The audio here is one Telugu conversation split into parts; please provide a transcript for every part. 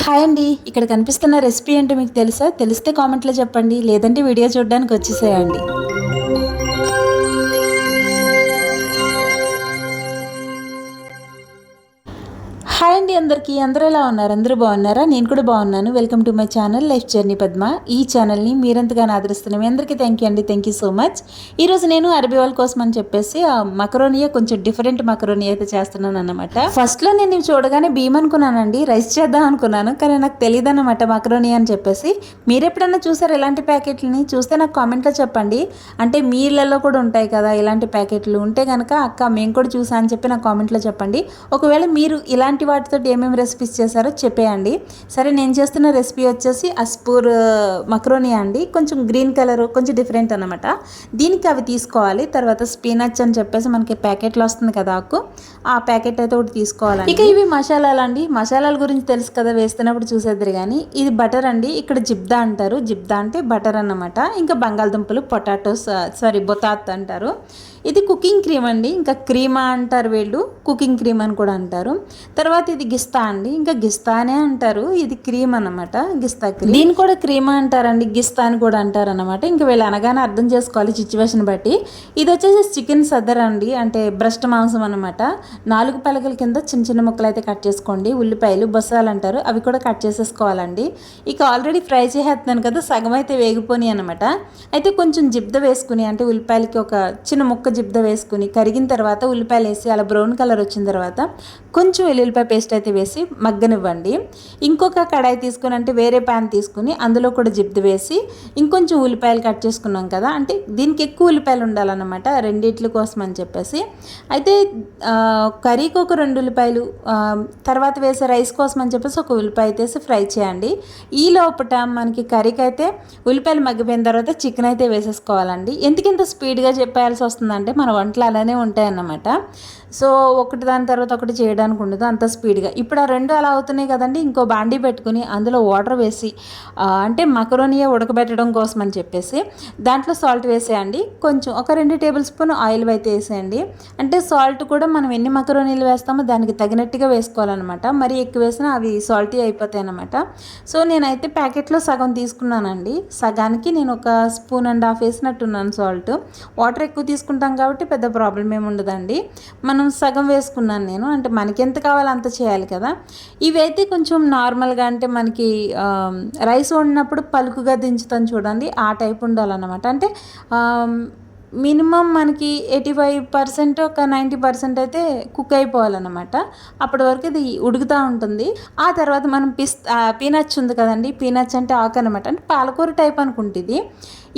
హాయ్ అండి. ఇక్కడ కనిపిస్తున్న రెసిపీ ఏంటో మీకు తెలుసా? తెలిస్తే కామెంట్లో చెప్పండి. లేదంటే వీడియో చూడడానికి వచ్చేసేయండి. అండి అందరికీ. అందరూ ఎలా ఉన్నారు? అందరూ బాగున్నారా? నేను కూడా బాగున్నాను. Welcome to my channel life journey Padma ఈ ఛానల్ని మీరెంతగానో ఆదరిస్తున్నాం మీ అందరికీ థ్యాంక్ యూ అండి. థ్యాంక్ యూ సో మచ్ ఈరోజు నేను అరబీ వాళ్ళ కోసం అని చెప్పేసి ఆ మకరోనియా కొంచెం డిఫరెంట్ మకరోని అయితే చేస్తున్నాను అనమాట ఫస్ట్లో నేను చూడగానే భీమ్ అనుకున్నానండి. రైస్ చేద్దాం అనుకున్నాను. కానీ నాకు తెలియదు అనమాట మకరోని అని చెప్పేసి. మీరు ఎప్పుడన్నా చూసారు ఇలాంటి ప్యాకెట్లని? చూస్తే నాకు కామెంట్లో చెప్పండి. అంటే మీ ఇళ్ళల్లో కూడా ఉంటాయి కదా ఇలాంటి ప్యాకెట్లు. ఉంటే కనుక అక్క మేము కూడా చూసా అని చెప్పి నాకు కామెంట్లో చెప్పండి. ఒకవేళ మీరు ఇలాంటి వాటి తోటి ఏమేమి రెసిపీస్ చేశారో చెప్పేయండి. సరే నేను చేస్తున్న రెసిపీ వచ్చేసి అస్పూర్ మక్రోనియా అండి. కొంచెం గ్రీన్ కలర్ కొంచెం డిఫరెంట్ అనమాట దీనికి అవి తీసుకోవాలి. తర్వాత స్పినచ్ అని చెప్పేసి మనకి ప్యాకెట్లో వస్తుంది కదా ఆకు. ఆ ప్యాకెట్ అయితే ఒకటి తీసుకోవాలి ఇక ఇవి మసాలాలు అండి మసాలాల గురించి తెలుసు కదా వేస్తున్నప్పుడు చూసేద్దరు కానీ ఇది బటర్ అండి. ఇక్కడ జిబ్దా అంటారు. జిబ్దా అంటే బటర్ అన్నమాట. ఇంకా బంగాళదుంపలు పొటాటోస్ సారీ బొతాత్ అంటారు. ఇది కుకింగ్ క్రీమ్ అండి. ఇంకా క్రీమా అంటారు వీళ్ళు. కుకింగ్ క్రీమ్ అని కూడా అంటారు. తర్వాత ఇది గిస్తా అండి. ఇంకా గిస్తానే అంటారు. ఇది క్రీమ్ అన్నమాట. గిస్తా క్రీమ్. దీని కూడా క్రీమ్ అంటారండి. గిస్తా అని కూడా అంటారు అనమాట ఇంకా వీళ్ళు అనగానే అర్థం చేసుకోవాలి సిచ్యువేషన్ బట్టి. ఇది వచ్చేసి చికెన్ సదర్ అండి. అంటే బ్రెస్ట్ మాంసం అనమాట నాలుగు పలకల కింద చిన్న చిన్న ముక్కలు అయితే కట్ చేసుకోండి. ఉల్లిపాయలు బొస్సాలు అంటారు. అవి కూడా కట్ చేసేసుకోవాలండి. ఇక ఆల్రెడీ ఫ్రై చేసేస్తున్నాను కదా సగం అయితే వేగిపోని అనమాట అయితే కొంచెం జిబ్ద వేసుకుని అంటే ఉల్లిపాయలకి ఒక చిన్న ముక్క జిబ్ద వేసుకుని కరిగిన తర్వాత ఉల్లిపాయలు వేసి అలా బ్రౌన్ కలర్ వచ్చిన తర్వాత కొంచెం వెల్లుల్లిపాయ పేస్ట్ అయితే వేసి మగ్గనివ్వండి. ఇంకొక కడాయి తీసుకుని అంటే వేరే ప్యాన్ తీసుకుని అందులో కూడా జిప్ది వేసి ఇంకొంచెం ఉల్లిపాయలు కట్ చేసుకున్నాం కదా అంటే దీనికి ఎక్కువ ఉల్లిపాయలు ఉండాలన్నమాట రెండిట్ల కోసం అని చెప్పేసి. అయితే కర్రీకి ఒక రెండు ఉల్లిపాయలు తర్వాత వేసే రైస్ కోసం అని చెప్పేసి ఒక ఉల్లిపాయ తీసి ఫ్రై చేయండి. ఈ లోపల మనకి కర్రీకి అయితే ఉల్లిపాయలు మగ్గిపోయిన తర్వాత చికెన్ అయితే వేసేసుకోవాలండి. ఎందుకు ఇంత స్పీడ్గా చెప్పాల్సి వస్తుందంటే మన వంటలు అలానే ఉంటాయన్నమాట. సో ఒకటి దాని తర్వాత ఒకటి చేయడానికి ఉండదు అంత స్పీడ్గా. ఇప్పుడు ఆ రెండు అలా అవుతున్నాయి కదండి ఇంకో బాండీ పెట్టుకుని అందులో వాటర్ వేసి అంటే మకరోనియా ఉడకబెట్టడం కోసం అని చెప్పేసి దాంట్లో సాల్ట్ వేసేయండి. కొంచెం ఒక రెండు టేబుల్ స్పూన్ ఆయిల్ అయితే వేసేయండి. అంటే సాల్ట్ కూడా మనం ఎన్ని మకరోనీలు వేస్తామో దానికి తగినట్టుగా వేసుకోవాలన్నమాట. మరి ఎక్కువ వేసినా అవి సాల్టీ అయిపోతాయి అనమాట సో నేనైతే ప్యాకెట్లో సగం తీసుకున్నానండి. సగానికి నేను ఒక స్పూన్ అండ్ హాఫ్ వేసినట్టున్నాను సాల్ట్. వాటర్ ఎక్కువ తీసుకుంటాం కాబట్టి పెద్ద ప్రాబ్లం ఏమి ఉండదండి. మనం సగం వేసుకున్నాను నేను. అంటే మనకి ఎంత కావాలో అంత చేయాలి కదా. ఇవైతే కొంచెం నార్మల్గా అంటే మనకి రైస్ వండినప్పుడు పలుకుగా దించుతాను చూడండి. ఆ టైప్ ఉండాలన్నమాట. అంటే మినిమం మనకి ఎయిటీ ఫైవ్ పర్సెంట్ ఒక నైంటీ పర్సెంట్ అయితే కుక్ అయిపోవాలన్నమాట. అప్పటి వరకు ఇది ఉడుకుతూ ఉంటుంది. ఆ తర్వాత మనం పిస్ పీనట్స్ ఉంది కదండి. పీనట్స్ అంటే ఆకు అనమాట అంటే పాలకూర టైప్ అనుకుంటుంది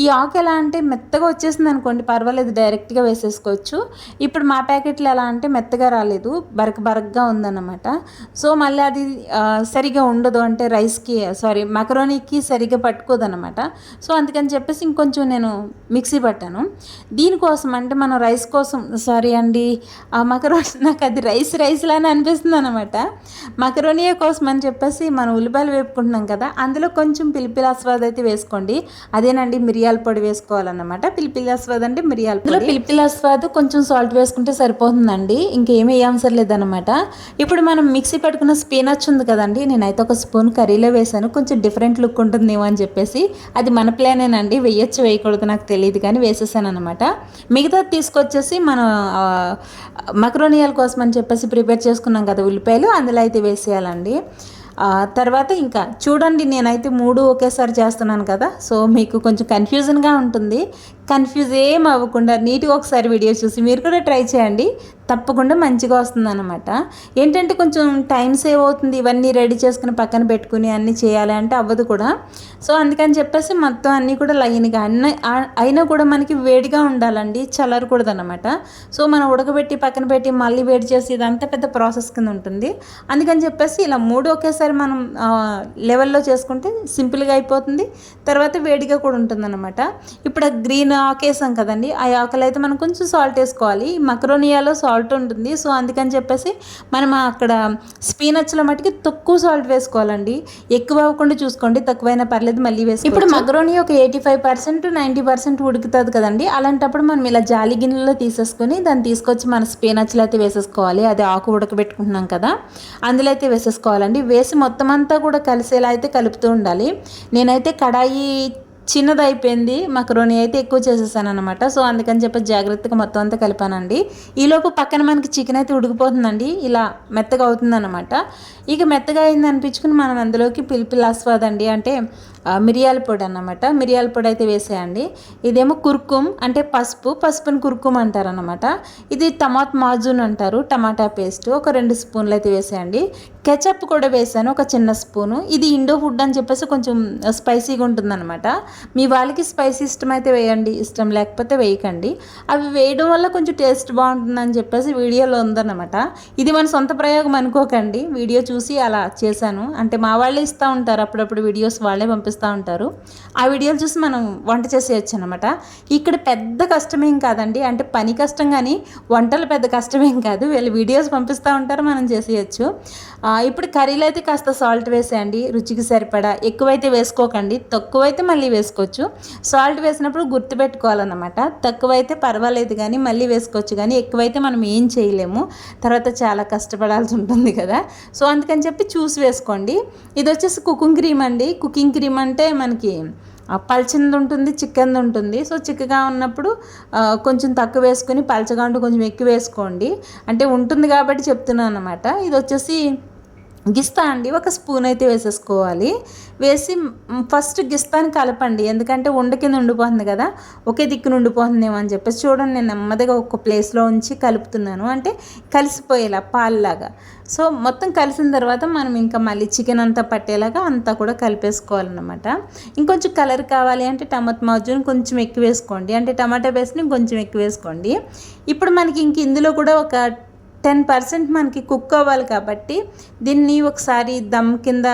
ఈ ఆకు ఎలా అంటే మెత్తగా వచ్చేసింది అనుకోండి పర్వాలేదు డైరెక్ట్గా వేసేసుకోవచ్చు. ఇప్పుడు మా ప్యాకెట్లు ఎలా అంటే మెత్తగా రాలేదు బరక బరకగా ఉందన్నమాట. సో మళ్ళీ అది సరిగా ఉండదు అంటే రైస్కి సారీ మకరోనీకి సరిగా పట్టుకోదన్నమాట. సో అందుకని చెప్పేసి ఇంకొంచెం నేను మిక్సీ పట్టాను. దీనికోసం అంటే మనం రైస్ కోసం సారీ అండి ఆ మకరోని నాకు అది రైస్ రైస్ లానే అనిపిస్తుంది అనమాట మకరోనియా కోసం అని చెప్పేసి మనం ఉల్లిపాయలు వేపుకుంటున్నాం కదా అందులో కొంచెం పిలిపిల ఆస్వాద్ అయితే వేసుకోండి. అదేనండి మిరియాల పొడి వేసుకోవాలన్నమాట. పిలిపిల ఆస్వాద్ అంటే మిరియాల పొడి. పిలిపిల ఆస్వాద్ కొంచెం సాల్ట్ వేసుకుంటే సరిపోతుందండి ఇంకేమీ వేయవసరం లేదనమాట ఇప్పుడు మనం మిక్సీ పట్టుకున్న స్పినచ్ ఉంది కదండి నేనైతే ఒక స్పూన్ కర్రీలో వేసాను కొంచెం డిఫరెంట్ లుక్ ఉంటుందేమో అని చెప్పేసి అది మన ప్లానేనండి వేయొచ్చు వేయకూడదు నాకు తెలియదు కానీ వేసేసాను అనమాట మిగతా తీసుకొచ్చేసి మనం ఆ, కోసం అని చెప్పేసి ప్రిపేర్ చేసుకున్నాం కదా ఉల్లిపాయలు అందులో అయితే వేసేయాలండి. తర్వాత ఇంకా చూడండి నేనైతే మూడు ఒకేసారి చేస్తున్నాను కదా సో మీకు కొంచెం కన్ఫ్యూజన్గా ఉంటుంది. కన్ఫ్యూజ్ ఏం అవ్వకుండా నీట్గా ఒకసారి వీడియో చూసి మీరు కూడా ట్రై చేయండి. తప్పకుండా మంచిగా వస్తుంది అనమాట ఏంటంటే కొంచెం టైం సేవ్ అవుతుంది. ఇవన్నీ రెడీ చేసుకుని పక్కన పెట్టుకుని అన్నీ చేయాలి అంటే అవ్వదు కూడా. సో అందుకని చెప్పేసి మొత్తం అన్నీ కూడా లైన్గా అన్న అయినా కూడా మనకి వేడిగా ఉండాలండి. చల్లరకూడదు అనమాట సో మనం ఉడకబెట్టి పక్కన పెట్టి మళ్ళీ వేడి చేసి ఇదంతా పెద్ద ప్రాసెస్ కింద ఉంటుంది. అందుకని చెప్పేసి ఇలా మూడు ఒకేసారి మనం లెవెల్లో చేసుకుంటే సింపుల్గా అయిపోతుంది. తర్వాత వేడిగా కూడా ఉంటుంది అనమాట ఇప్పుడు గ్రీన్ ఆకేసాం కదండి. ఆ ఆకలి అయితే మనం కొంచెం సాల్ట్ వేసుకోవాలి. ఈ మకరోనియాలో సాల్ట్ ఉంటుంది. సో అందుకని చెప్పేసి మనం అక్కడ స్పీనచ్లో మటుకి తక్కువ సాల్ట్ వేసుకోవాలండి. ఎక్కువ అవ్వకుండా చూసుకోండి. తక్కువైనా పర్లేదు మళ్ళీ వేసుకో ఇప్పుడు మగరోని ఒక eighty five percent ninety percent ఉడుకుతుంది కదండి. అలాంటప్పుడు మనం ఇలా జాలి గిన్నెలో తీసేసుకొని దాన్ని తీసుకొచ్చి మన స్పీనచ్లో అయితే వేసేసుకోవాలి. అది ఆకు ఉడకబెట్టుకుంటున్నాం కదా. అందులో అయితే వేసేసుకోవాలండి. వేసి మొత్తం అంతా కూడా కలిసేలా అయితే కలుపుతూ ఉండాలి. నేనైతే కడాయి చిన్నదైపోయింది. మకరోని అయితే ఎక్కువ చేసేసాను అనమాట సో అందుకని చెప్పి జాగ్రత్తగా మొత్తం అంతా కలిపానండి. ఈలోపు పక్కన మనకి చికెన్ అయితే ఉడికిపోతుందండి. ఇలా మెత్తగా అవుతుందన్నమాట. ఇక మెత్తగా అయింది అనిపించుకుని మనం అందులోకి పిలిపిలాస్వాదండి. అంటే మిరియాల పొడి అన్నమాట మిరియాల పొడి అయితే వేసేయండి. ఇదేమో కుర్కుమ్ అంటే పసుపు. పసుపుని కుర్కుమ్ అంటారనమాట ఇది టమాట్ మాజూన్ అంటారు. Tomato paste. ఒక రెండు స్పూన్లు అయితే వేసేయండి. కెచప్ కూడా వేసాను. ఒక చిన్న స్పూను. ఇది ఇండో ఫుడ్ అని చెప్పేసి కొంచెం స్పైసీగా ఉంటుందన్నమాట. మీ వాళ్ళకి స్పైసీ ఇష్టమైతే వేయండి ఇష్టం లేకపోతే వేయకండి. అవి వేయడం వల్ల కొంచెం టేస్ట్ బాగుంటుందని చెప్పేసి వీడియోలో ఉందన్నమాట. ఇది మన సొంత ప్రయోగం అనుకోకండి. వీడియో చూసి అలా చేశాను. అంటే మా వాళ్ళే ఇస్తూ ఉంటారు. అప్పుడప్పుడు వీడియోస్ వాళ్ళే పంపిస్తూ ఉంటారు. ఆ వీడియోలు చూసి మనం వంట చేసేయచ్చు అనమాట ఇక్కడ పెద్ద కష్టమేం కాదండి. అంటే పని కష్టం కానీ వంటలు పెద్ద కష్టమేం కాదు. వీళ్ళు వీడియోస్ పంపిస్తూ ఉంటారు. మనం చేసేయచ్చు. ఇప్పుడు కర్రీలో అయితే కాస్త సాల్ట్ వేసేయండి. రుచికి సరిపడా. ఎక్కువైతే వేసుకోకండి. తక్కువైతే మళ్ళీ వేసుకోవచ్చు. సాల్ట్ వేసినప్పుడు గుర్తుపెట్టుకోవాలన్నమాట తక్కువైతే పర్వాలేదు కానీ మళ్ళీ వేసుకోవచ్చు కానీ ఎక్కువైతే మనం ఏం చేయలేము. తర్వాత చాలా కష్టపడాల్సి ఉంటుంది కదా. సో అందుకని చెప్పి చూసి వేసుకోండి. ఇది వచ్చేసి కుకింగ్ క్రీమ్ అండి. కుకింగ్ క్రీమ్ అంటే మనకి పల్చింది ఉంటుంది చిక్కంది ఉంటుంది. సో చిక్కగా ఉన్నప్పుడు కొంచెం తక్కువ వేసుకొని పలచగా ఉంటే కొంచెం ఎక్కువ వేసుకోండి. అంటే ఉంటుంది కాబట్టి చెప్తున్నాను అనమాట ఇది వచ్చేసి గిస్తా అండి ఒక స్పూన్ అయితే వేసేసుకోవాలి. వేసి ఫస్ట్ గిస్తాని కలపండి ఎందుకంటే ఉండ కింద ఉండిపోతుంది కదా ఒకే దిక్కున ఉండిపోతుందేమో అని చెప్పేసి చూడండి నేను నెమ్మదిగా ఒక ప్లేస్లో ఉంచి కలుపుతున్నాను. అంటే కలిసిపోయేలా పాల్లాగా. సో మొత్తం కలిసిన తర్వాత మనం ఇంకా మళ్ళీ చికెన్ అంతా పట్టేలాగా అంతా కూడా కలిపేసుకోవాలన్నమాట. ఇంకొంచెం కలర్ కావాలి అంటే టమాటా మాజుని కొంచెం ఎక్కువ వేసుకోండి. అంటే టమాటా పేస్ట్ని కొంచెం ఎక్కువ వేసుకోండి. ఇప్పుడు మనకి ఇంక ఇందులో కూడా ఒక టెన్ పర్సెంట్ మనకి కుక్ అవ్వాలి కాబట్టి దీన్ని ఒకసారి దమ్ కింద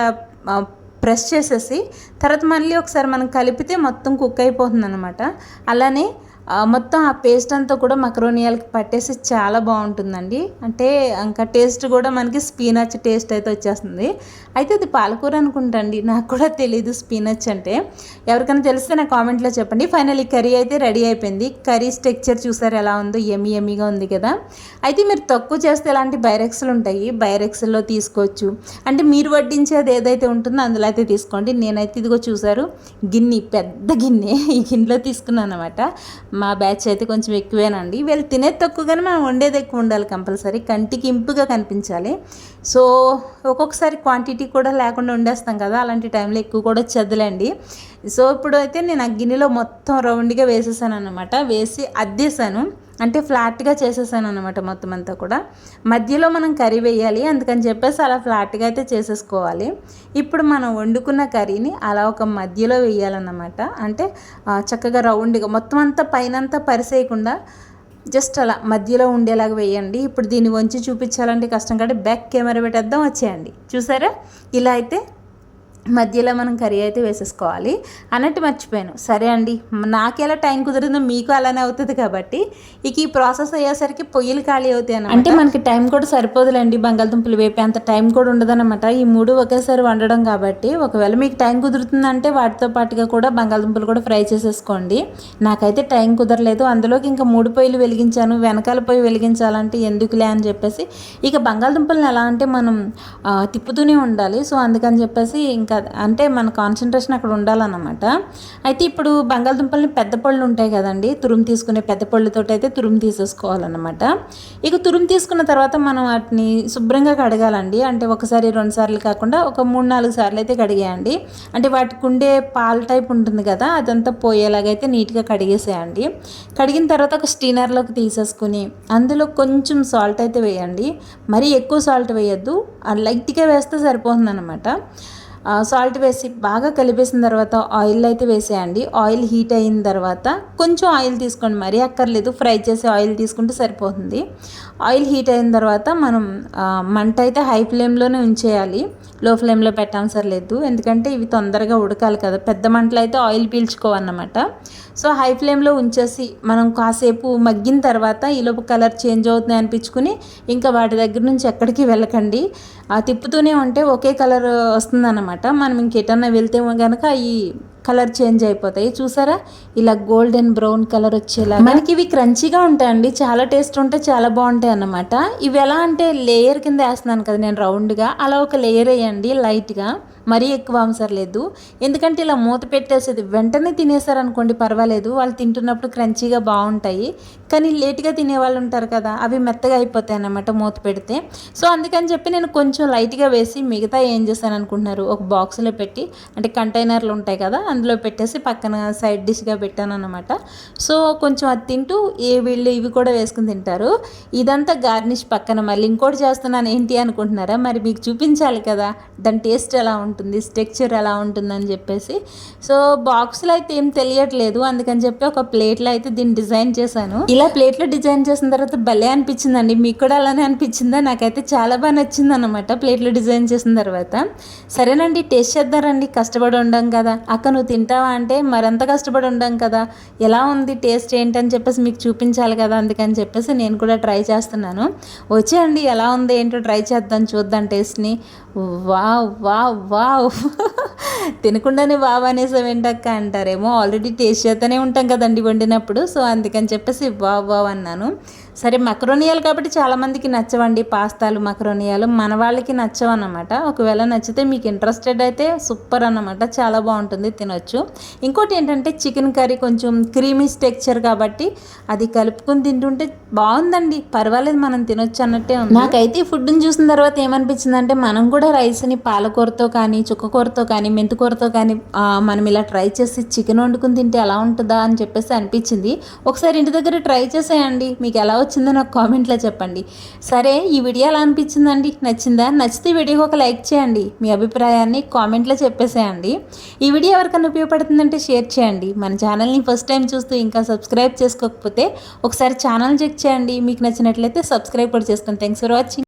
ప్రెస్ చేసేసి తర్వాత మళ్ళీ ఒకసారి మనం కలిపితే మొత్తం కుక్ అయిపోతుంది అనమాట అలానే మొత్తం ఆ పేస్ట్ అంతా కూడా మకరోనియాలకి పట్టేసి చాలా బాగుంటుందండి. అంటే ఇంకా టేస్ట్ కూడా మనకి స్పీనచ్ టేస్ట్ అయితే వచ్చేస్తుంది. అయితే అది పాలకూర అనుకుంటండి. నాకు కూడా తెలీదు స్పీనచ్ అంటే. ఎవరికైనా తెలిస్తే నా కామెంట్లో చెప్పండి. ఫైనల్ ఈ కర్రీ అయితే రెడీ అయిపోయింది. కర్రీ స్ట్రక్చర్ చూసారు ఎలా ఉందో? ఎమి ఎమిగా ఉంది కదా. అయితే మీరు తక్కువ చేస్తే ఇలాంటి బైరెక్స్లు ఉంటాయి? బైరెక్స్లో తీసుకోవచ్చు. అంటే మీరు వడ్డించేది ఏదైతే ఉంటుందో అందులో అయితే తీసుకోండి. నేనైతే ఇదిగో చూసారు. గిన్నె పెద్ద గిన్నె. ఈ గిన్నెలో తీసుకున్నాను అనమాట మా బ్యాచ్ అయితే కొంచెం ఎక్కువేనండి. వీళ్ళు తినేది తక్కువ కానీ మనం వండేది ఎక్కువ ఉండాలి కంపల్సరీ. కంటికి ఇంపుగా కనిపించాలి. సో ఒక్కొక్కసారి క్వాంటిటీ కూడా లేకుండా ఉండేస్తాం కదా అలాంటి టైంలో ఎక్కువ కూడా చదలండి. సో ఇప్పుడు అయితే నేను ఆ గిన్నెలో మొత్తం రౌండ్గా వేసేసాను అనమాట వేసి అద్దేశాను అంటే ఫ్లాట్గా చేసేసాను అనమాట మొత్తం అంతా కూడా. మధ్యలో మనం కర్రీ వేయాలి అందుకని చెప్పేసి అలా ఫ్లాట్గా అయితే చేసేసుకోవాలి. ఇప్పుడు మనం వండుకున్న కర్రీని అలా ఒక మధ్యలో వేయాలన్నమాట. అంటే చక్కగా రౌండ్గా మొత్తం అంతా పైనంతా పరిసేయకుండా జస్ట్ అలా మధ్యలో ఉండేలాగా వేయండి. ఇప్పుడు దీన్ని వంచి చూపించాలంటే కష్టం కాబట్టి బ్యాక్ కెమెరా పెట్టేద్దాం వచ్చేయండి. చూసారా? ఇలా అయితే మధ్యలో మనం కర్రీ అయితే వేసేసుకోవాలి. అన్నట్టు మర్చిపోయాను. సరే అండి నాకు ఎలా టైం కుదిరిందో మీకు అలానే అవుతుంది కాబట్టి ఇక ఈ ప్రాసెస్ అయ్యేసరికి పొయ్యిలు ఖాళీ అవుతాయి అంటే మనకి టైం కూడా సరిపోదులేండి బంగాళదుంపలు వేపే అంత టైం కూడా ఉండదన్నమాట. ఈ మూడు ఒకేసారి వండడం కాబట్టి ఒకవేళ మీకు టైం కుదురుతుందంటే వాటితో పాటుగా కూడా బంగాళదుంపలు కూడా ఫ్రై చేసేసుకోండి. నాకైతే టైం కుదరలేదు అందులోకి ఇంకా మూడు పొయ్యిలు వెలిగించాను. వెనకాల పొయ్యి వెలిగించాలంటే ఎందుకులే అని చెప్పేసి ఇక బంగాళదుంపలను ఎలా అంటే మనం తిప్పుతూనే ఉండాలి. సో అందుకని చెప్పేసి ఇంకా ఇంకా అంటే మన కాన్సన్ట్రేషన్ అక్కడ ఉండాలన్నమాట. అయితే ఇప్పుడు బంగాళదుంపల్ని పెద్ద పళ్ళు ఉంటాయి కదండి. తురుము తీసుకునే పెద్ద పళ్ళుతో అయితే తురుము తీసేసుకోవాలన్నమాట. ఇక తురుము తీసుకున్న తర్వాత మనం వాటిని శుభ్రంగా కడగాలండి. అంటే ఒకసారి రెండు సార్లు కాకుండా ఒక మూడు నాలుగు సార్లు అయితే కడిగేయండి. అంటే వాటికి ఉండే పాలు టైప్ ఉంటుంది కదా అదంతా పోయేలాగైతే నీట్గా కడిగేసేయండి. కడిగిన తర్వాత ఒక స్టీనర్లోకి తీసేసుకుని అందులో కొంచెం సాల్ట్ అయితే వేయండి. మరీ ఎక్కువ సాల్ట్ వేయద్దు. లైట్గా వేస్తే సరిపోతుంది అనమాట సాల్ట్ వేసి బాగా కలిపేసిన తర్వాత ఆయిల్ అయితే వేసేయండి. ఆయిల్ హీట్ అయిన తర్వాత కొంచెం ఆయిల్ తీసుకోండి. మరీ అక్కర్లేదు. ఫ్రై చేసి ఆయిల్ తీసుకుంటే సరిపోతుంది. ఆయిల్ హీట్ అయిన తర్వాత మనం మంట అయితే హై ఫ్లేమ్లోనే ఉంచేయాలి. లో ఫ్లేమ్లో పెట్టవసరం లేదు ఎందుకంటే ఇవి తొందరగా ఉడకాలి కదా. పెద్ద మంటలు అయితే ఆయిల్ పీల్చుకోవన్నమాట. సో హై ఫ్లేమ్లో ఉంచేసి మనం కాసేపు మగ్గిన తర్వాత ఈలోపు కలర్ చేంజ్ అవుతుంది అనిపించుకుని ఇంకా వాటి దగ్గర నుంచి ఎక్కడికి వెళ్ళకండి. తిప్పుతూనే ఉంటే ఒకే కలర్ వస్తుందన్నమాట. మనం ఇంకెటన్నా వెళ్తే కనుక ఈ కలర్ చేంజ్ అయిపోతాయి. చూసారా? ఇలా గోల్డెన్ బ్రౌన్ కలర్ వచ్చేలా మనకి ఇవి క్రంచీగా ఉంటాయండి. చాలా టేస్ట్ ఉంటాయి చాలా బాగుంటాయి అన్నమాట. ఇవి ఎలా అంటే లేయర్ కింద వేస్తున్నాను కదా నేను రౌండ్గా. అలా ఒక లేయర్ వేయండి లైట్గా. మరీ ఎక్కువ అవసరం లేదు. ఎందుకంటే ఇలా మూత పెట్టేసేది వెంటనే తినేసారనుకోండి పర్వాలేదు. వాళ్ళు తింటున్నప్పుడు క్రంచీగా బాగుంటాయి. కానీ లేట్గా తినే వాళ్ళు ఉంటారు కదా అవి మెత్తగా అయిపోతాయి అన్నమాట మూత పెడితే. సో అందుకని చెప్పి నేను కొంచెం లైట్గా వేసి మిగతా ఏం చేశాను అనుకుంటున్నారు? ఒక బాక్స్లో పెట్టి అంటే కంటైనర్లు ఉంటాయి కదా అందులో పెట్టేసి పక్కన సైడ్ డిష్గా పెట్టాను అనమాట సో కొంచెం అది తింటూ ఏ వీళ్ళు ఇవి కూడా వేసుకుని తింటారు. ఇదంతా గార్నిష్ పక్కన మళ్ళీ ఇంకోటి చేస్తున్నాను ఏంటి అనుకుంటున్నారా? మరి మీకు చూపించాలి కదా దాని టేస్ట్ ఎలా ఉంటుంది స్ట్రక్చర్ ఎలా ఉంటుందని చెప్పేసి. సో బాక్స్లో అయితే ఏం తెలియట్లేదు అందుకని చెప్పి ఒక ప్లేట్లో అయితే దీన్ని డిజైన్ చేశాను. ఇలా ప్లేట్లో డిజైన్ చేసిన తర్వాత భలే అనిపించిందండి. మీకు కూడా అలానే అనిపించిందా? నాకైతే చాలా బాగా నచ్చింది అనమాట ప్లేట్లో డిజైన్ చేసిన తర్వాత. సరేనండి టేస్ట్ చేద్దారండి కష్టపడి ఉండం కదా. అక్క నువ్వు తింటావా అంటే మరంత కష్టపడి ఉండం కదా. ఎలా ఉంది టేస్ట్ ఏంటని చెప్పేసి మీకు చూపించాలి కదా అందుకని చెప్పేసి నేను కూడా ట్రై చేస్తున్నాను. వచ్చేయండి ఎలా ఉంది ఏంటో ట్రై చేద్దాం చూద్దాం టేస్ట్ని. Wow wow wow. తినకుండానే వావ్ అనేసి ఏంటక్క అంటారేమో. ఆల్రెడీ టేస్ట్ చేస్తూనే ఉంటాం కదండి వండినప్పుడు. సో అందుకని చెప్పేసి వావ్ వావ్ అన్నాను. సరే మకరోనియాలు కాబట్టి చాలామందికి నచ్చవండి పాస్తాలు మకరోనియాలు. మన వాళ్ళకి నచ్చవన్నమాట. ఒకవేళ నచ్చితే మీకు ఇంట్రెస్టెడ్ అయితే సూపర్ అన్నమాట. చాలా బాగుంటుంది తినొచ్చు. ఇంకోటి ఏంటంటే చికెన్ కర్రీ కొంచెం క్రీమీ స్టెక్చర్ కాబట్టి అది కలుపుకొని తింటుంటే బాగుందండి. పర్వాలేదు మనం తినొచ్చు అన్నట్టే ఉంది. నాకైతే ఈ ఫుడ్ని చూసిన తర్వాత ఏమనిపించిందంటే మనం కూడా రైస్ని పాలకూరతో కానీ చుక్కకూరతో కానీ మెంతికూరతో కానీ మనం ఇలా ట్రై చేసి చికెన్ వండుకుని తింటే ఎలా ఉంటుందా అని చెప్పేసి అనిపించింది. ఒకసారి ఇంటి దగ్గర ట్రై చేసేయండి. మీకు ఎలా వచ్చిందో నాకు కామెంట్లో చెప్పండి. సరే ఈ వీడియో ఎలా అనిపించిందండి? నచ్చిందా? నచ్చితే వీడియోకి ఒక లైక్ చేయండి. మీ అభిప్రాయాన్ని కామెంట్లో చెప్పేసేయండి. ఈ వీడియో ఎవరికైనా ఉపయోగపడుతుందంటే షేర్ చేయండి. మన ఛానల్ని ఫస్ట్ టైం చూస్తూ ఇంకా సబ్స్క్రైబ్ చేసుకోకపోతే ఒకసారి ఛానల్ చెక్ చేయండి. మీకు నచ్చినట్లయితే సబ్స్క్రైబ్ కూడా చేసుకోండి. Thanks for watching